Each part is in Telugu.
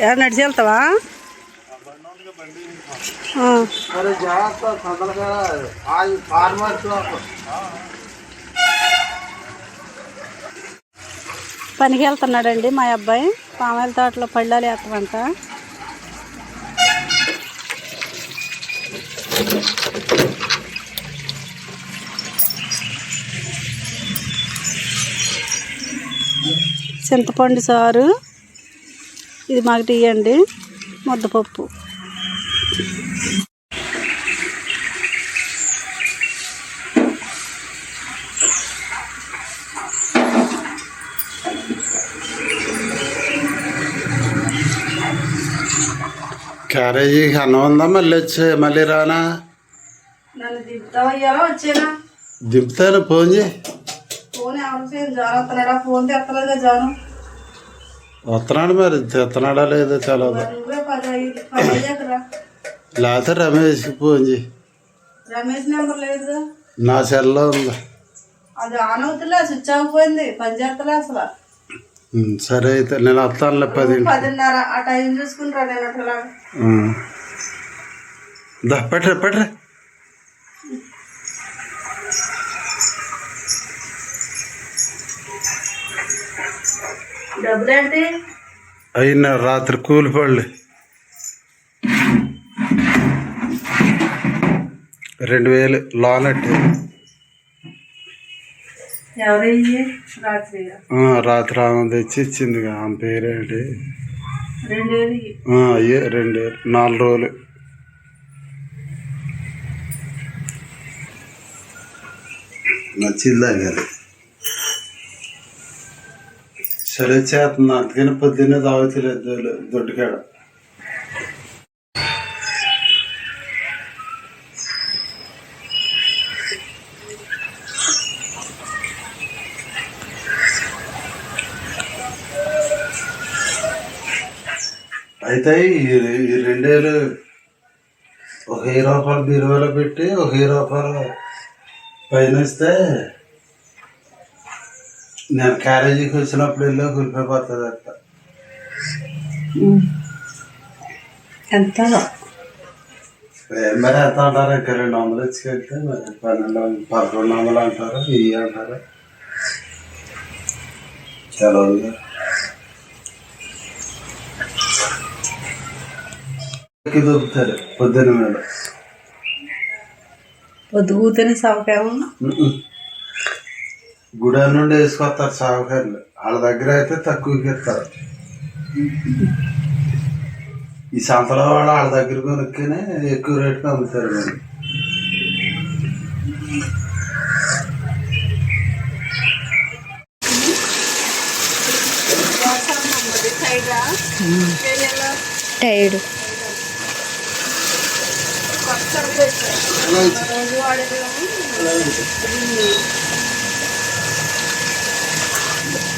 ఎవరు నడిచి వెళ్తావా? పనికి వెళ్తున్నాడండి మా అబ్బాయి. పామాయిల తోటలో పళ్ళాలు వేస్తామంట చింతపండు సారు. ఇది మాకు తీయండి. ముద్దపప్పు. క్యారేజీ అన్నం ఉందా మళ్ళీ వచ్చే మళ్ళీ రానా? దింపుతాను ఫోన్ చేయి. ఫోన్ వస్తున్నాడా ఫోన్ తెత్తలేదా జాను. వస్తున్నాడు మరి తెస్తున్నాడా లేదో అయ్యాకరా లేకపోతే రమేష్కి ఫోన్ చేయి రమేష్ నెంబర్ లేదుగా? నా సెల్లో ఉందా? అది ఆన్ అవుతులే స్విచ్ పని చేస్తలే అసలు. సరే అయితే నేను వస్తానులే పది పదిన్నర ఆ టైం చూసుకుంటా నేను అట్లా. దా పట్రా ఏంటి అయిన రాత్రి కూలిపళ్ళు. రెండు వేలు లోన్ అట్టి ఎవరు ఇయ్యి రాత్రి ఆమె తెచ్చి ఇచ్చింది ఆమె పేరేంటి? అయ్యే రెండు వేలు. నాలుగు రోజులు. నచ్చిందా గారు చలి చేస్తుంది అందుకని పొద్దున్నే తాగుతలేదు దొడ్డుకాడ. అయితే ఈ ఈ రెండేళ్ళు ఒక వెయ్యి రూపాయలు బీరువాలో పెట్టి ఒక వెయ్యి రూపాయలు పైన ఇస్తే నేను క్యారేజీకి వచ్చినప్పుడు వెళ్ళి గురిపోతుంది అట్ట ఎంత ఏ మరి ఎంత అంటారు ఇంకా రెండు వందలు ఇచ్చుకెళ్తే మరి పన్నెండు వందలు పదకొండు వందలు అంటారు ఇవి అంటారు తెలవదుగా ఎక్కి దొరుకుతారు పొద్దున్న మీద పొద్దు కూతేనే సవకేమో గుడి నుండి వేసుకొస్తారు సాగుకారులు. వాళ్ళ దగ్గర అయితే తక్కువకి ఇస్తారు ఈ సంతలో వాళ్ళు వాళ్ళ దగ్గర కొనుక్కునే ఎక్కువ రేటుకి అమ్ముతారు మరి. టైర్డ్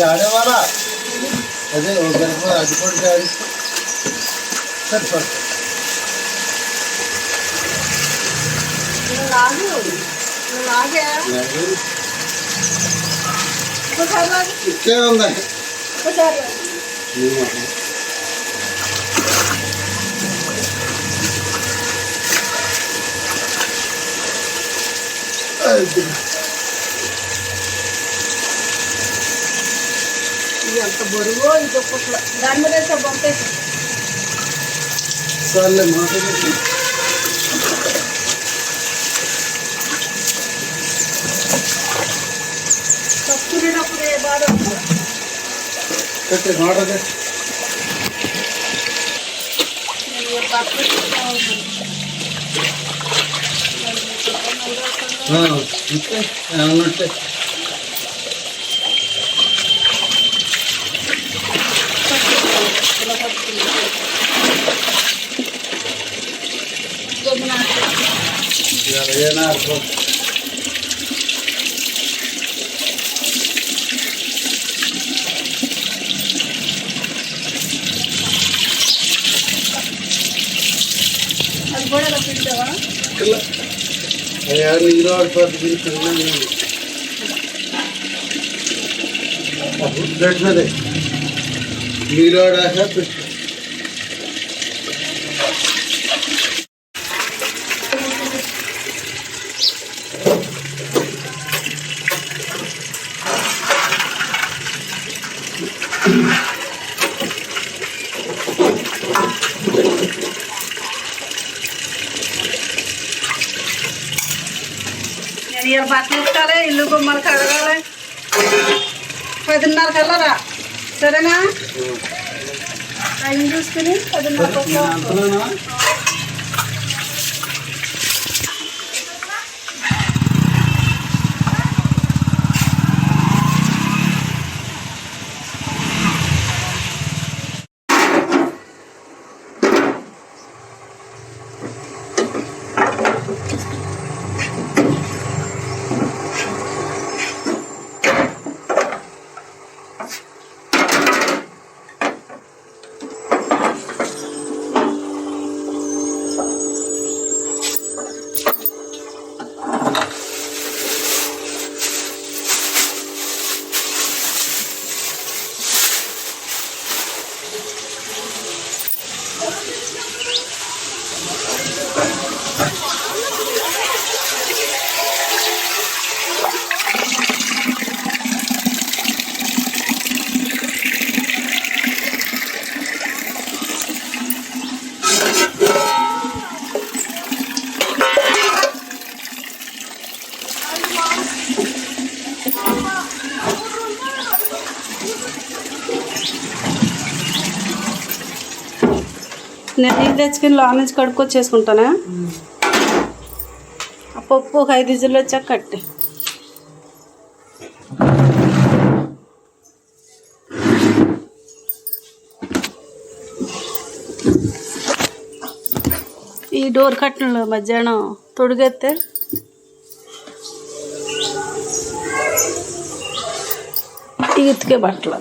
చూడు. అది జాడేవారా అదే ఒక గంట అది కూడా జాడిస్తే సరిపడు లాగు లాగే ఎంత బరువు ఇది ఒక్కొక్కల దాని మీద వేస్తే పంపేసి సర్లే మాట్లాడి కక్కునేటప్పుడు ఏ బాధ ఉండదు. కట్టే మాట్లాడే నేను ఏ పక్కన చూస్తా ఉంటాను. ఇంకే ఏమన్నట్టే ఇలా పడుతుంది ఎలాగైనా అర్థం అది కూడా ఇలా పిండావా ఇలా అయ్యా నీరు ఆడిపోతుంది ఇలా బట్టలు ఇల్లు గుమ్మలు కడగాలి. పదిన్నర కల్లా రా సరేనా టైం చూసుకుని పదిన్నర నేను నీళ్ళు తెచ్చుకుని లోన నుంచి కడుక్కొచ్చేసుకుంటానా ఆ పప్పు ఒక ఐదు ఇజులు వచ్చాక కట్టి. ఈ డోర్ కట్టలు మధ్యాహ్నం తొడుగెత్తే ఈ బట్టలు.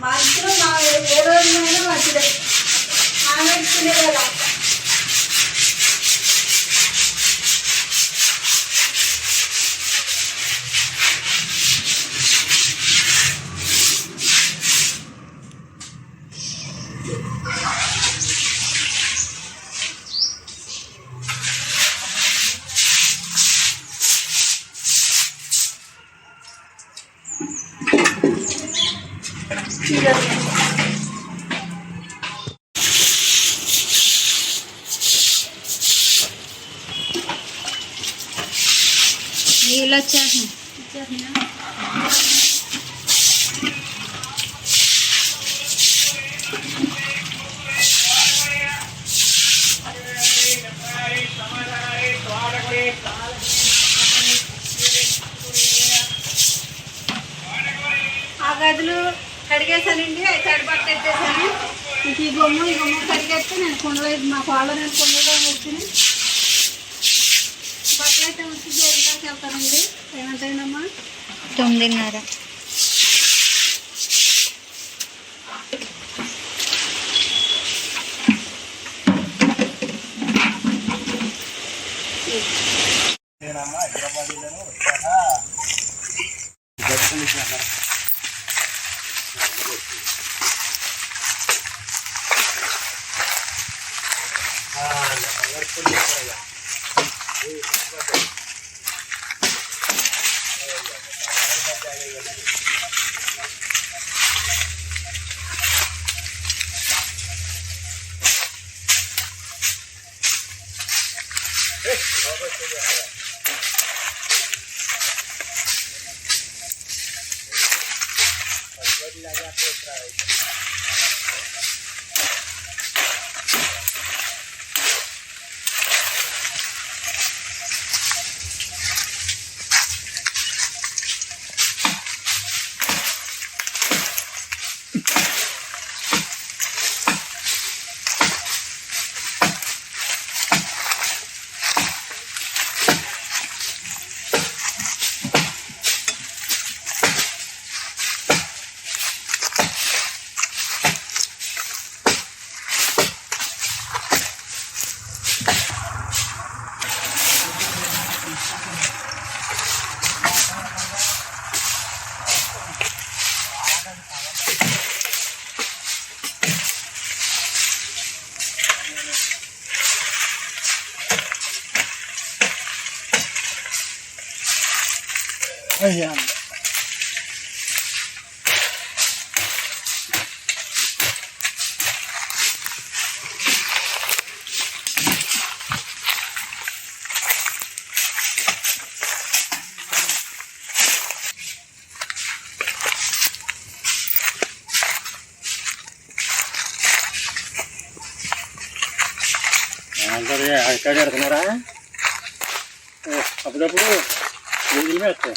మా ఇద్దరు మా ఏ రోజునైనా మంచిదే. ఆమె తినేదా నీళ్ళు ఆ గదులు కడిగేసానండి అవి తడిపట్టు ఎత్తేసాను. ఈ బొమ్మ ఈ గొమ్ము కడిగేస్తే నేను కుండలో మా కోళ్ళ నేను కుండలో వచ్చింది ఏమంటాయినమ్మా తొమ్మిదిన్నర. ఎక్కడ పెడుతున్నారా అప్పుడప్పుడు నీళ్ళు వేస్తాయి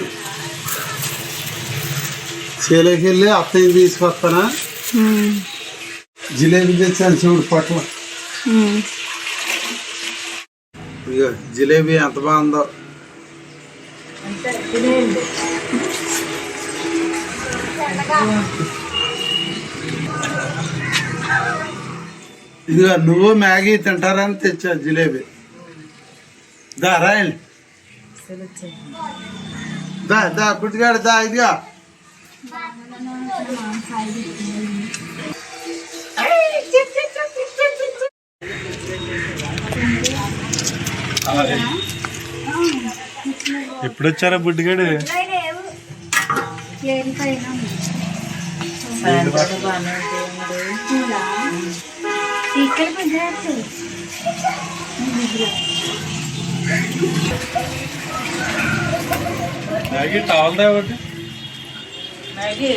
వందలు ఇచ్చుకెళ్ళి చేలోకి వెళ్ళి అత్తయ్య తీసుకొస్తానా జిలేబీ తెచ్చాను చూడు పట్ల ఇక జిలేబీ ఎంత బాగుందో ఇదిగో నువ్వు మ్యాగీ తింటారని తెచ్చా జిలేబీ దా రాయండి దా దా పుట్టిగాడు దా ఇదిగా ఎప్పుడు వచ్చారా బుడ్డిగాడు? ఇక్కడ టాల్ మ్యాగీ టవల్ ఒకటి? అది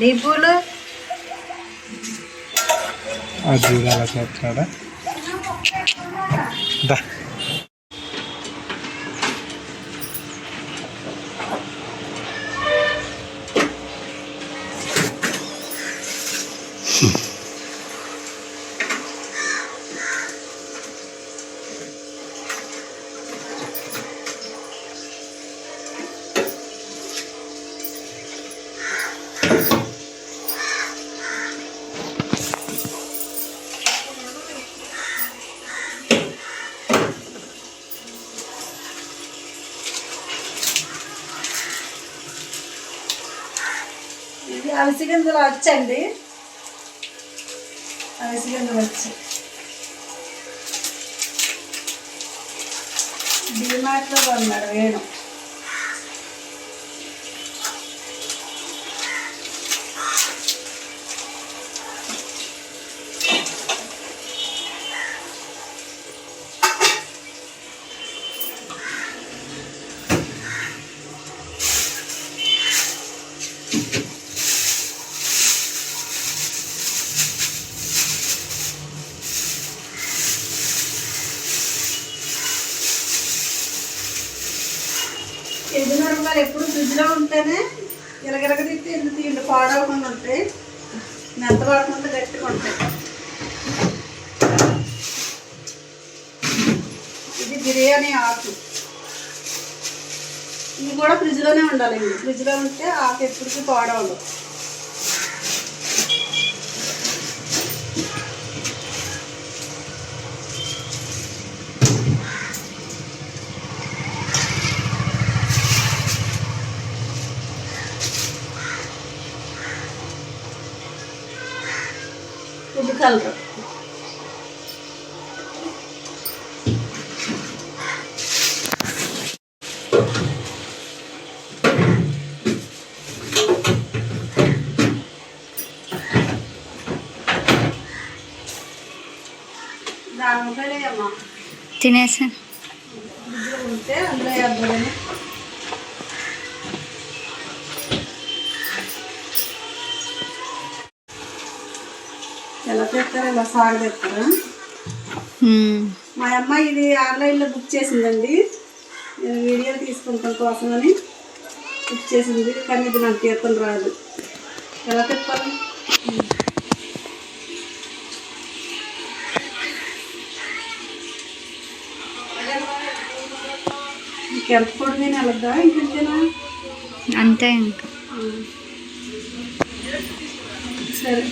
దీపులు అది అలా చేస్తున్నాడా దా గింజలు వచ్చండి. అలసి గింజలు వచ్చి. డిమార్ట్లో కొన్నాడు వేణు. ఇది కూడా ఫ్రిడ్జ్లోనే ఉండాలండి ఫ్రిడ్జ్లో ఉంటే ఆకు ఎప్పటికీ పాడవదు. ఫుడ్ కలర్ వేద్దామని ఎలా తెస్తారా ఇలా సాగు తెస్తారా. మా అమ్మాయి ఇది ఆన్లైన్లో బుక్ చేసిందండి. నేను వీడియో తీసుకుంటాం కోసమని బుక్ చేసింది కానీ ఇది నాకు తీర్థం రాదు. ఎలా తిప్పాలి ఇంకెంత పొడి నేను వెళ్ళద్దా ఇంకంతేనా అంతే ఇంకా. సరే.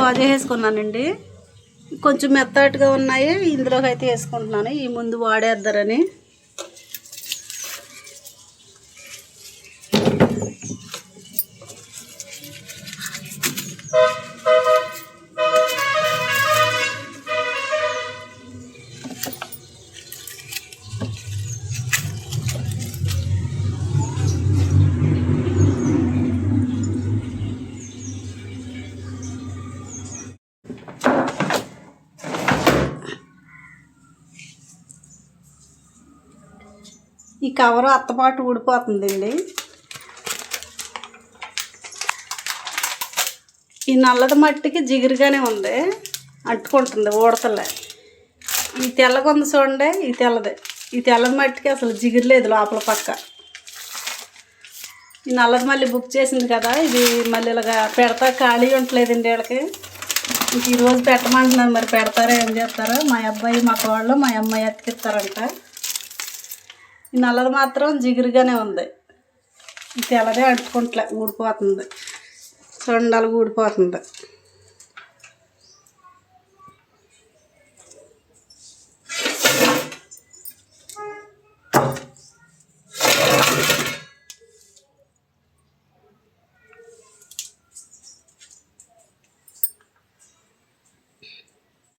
బాగా వేసుకున్నానండి. కొంచెం మెత్తటిగా ఉన్నాయి. ఇందులోకి అయితే వేసుకుంటున్నాను. ఈ ముందు వాడేద్దరని. కవరు అత్తపాటు ఊడిపోతుందండి. ఈ నల్లది మట్టికి జిగురుగానే ఉంది. అంటుకుంటుంది ఊడతలే. ఈ తెల్లగా ఉంది చూడండి ఈ తెల్లదే. ఈ తెల్లది మట్టికి అసలు జిగురు లేదు లోపల పక్క. ఈ నల్లది మళ్ళీ బుక్ చేసింది కదా ఇది మళ్ళీ ఇలాగా పెడతా ఖాళీ ఉండలేదండి వీళ్ళకి. ఇంక ఈరోజు పెట్టమంటున్నారు మరి పెడతారా ఏం చేస్తారా? మా అబ్బాయి మా కోళ్ళు మా అమ్మాయి అతికిస్తారంట. ఈ నల్లది మాత్రం జిగురుగానే ఉంది. తెల్లదే అంటుకుంటలే ఊడిపోతుంది. చూడండి ఊడిపోతుంది.